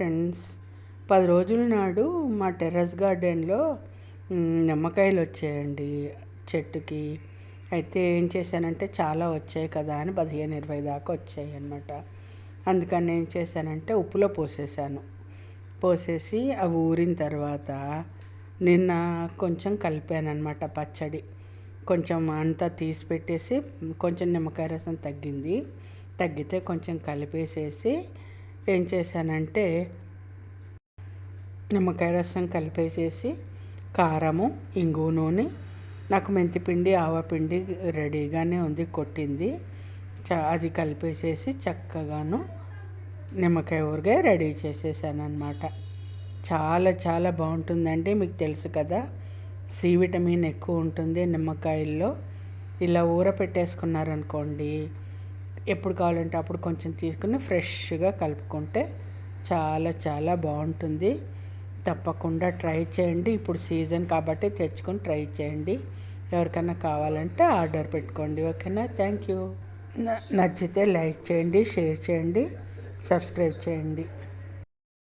Friends. పది రోజుల నాడు మా టెర్రస్ గార్డెన్లో నిమ్మకాయలు వచ్చాయండి చెట్టుకి. అయితే ఏం చేశానంటే చాలా వచ్చాయి కదా అని పదిహేను ఇరవై దాకా వచ్చాయి అనమాట అందుకని ఏం చేశానంటే ఉప్పులో పోసేసాను. పోసేసి అవి ఊరిన తర్వాత నిన్న కొంచెం కలిపాను అనమాట పచ్చడి. కొంచెం అంతా తీసి పెట్టేసి కొంచెం నిమ్మకాయ రసం తగ్గింది. తగ్గితే కొంచెం కలిపేసేసి ఏం చేశానంటే నిమ్మకాయ రసం కలిపేసేసి కారము ఇంగు నూనె నాకు మెంతిపిండి ఆవపిండి రెడీగానే ఉంది కొట్టింది. చ అది కలిపేసేసి చక్కగాను నిమ్మకాయ ఊరగాయ రెడీ చేసేసాను అనమాట చాలా చాలా బాగుంటుందండి మీకు తెలుసు కదా. సి విటమిన్ ఎక్కువ ఉంటుంది నిమ్మకాయల్లో. ఇలా ఊర పెట్టేసుకున్నారనుకోండి ఎప్పుడు కావాలంటే అప్పుడు కొంచెం తీసుకుని ఫ్రెష్గా కలుపుకుంటే చాలా చాలా బాగుంటుంది. తప్పకుండా ట్రై చేయండి. ఇప్పుడు సీజన్ కాబట్టి తెచ్చుకొని ట్రై చేయండి. ఎవరికైనా కావాలంటే ఆర్డర్ పెట్టుకోండి ఓకేనా? Thank you. నచ్చితే లైక్ చేయండి షేర్ చేయండి సబ్స్క్రైబ్ చేయండి.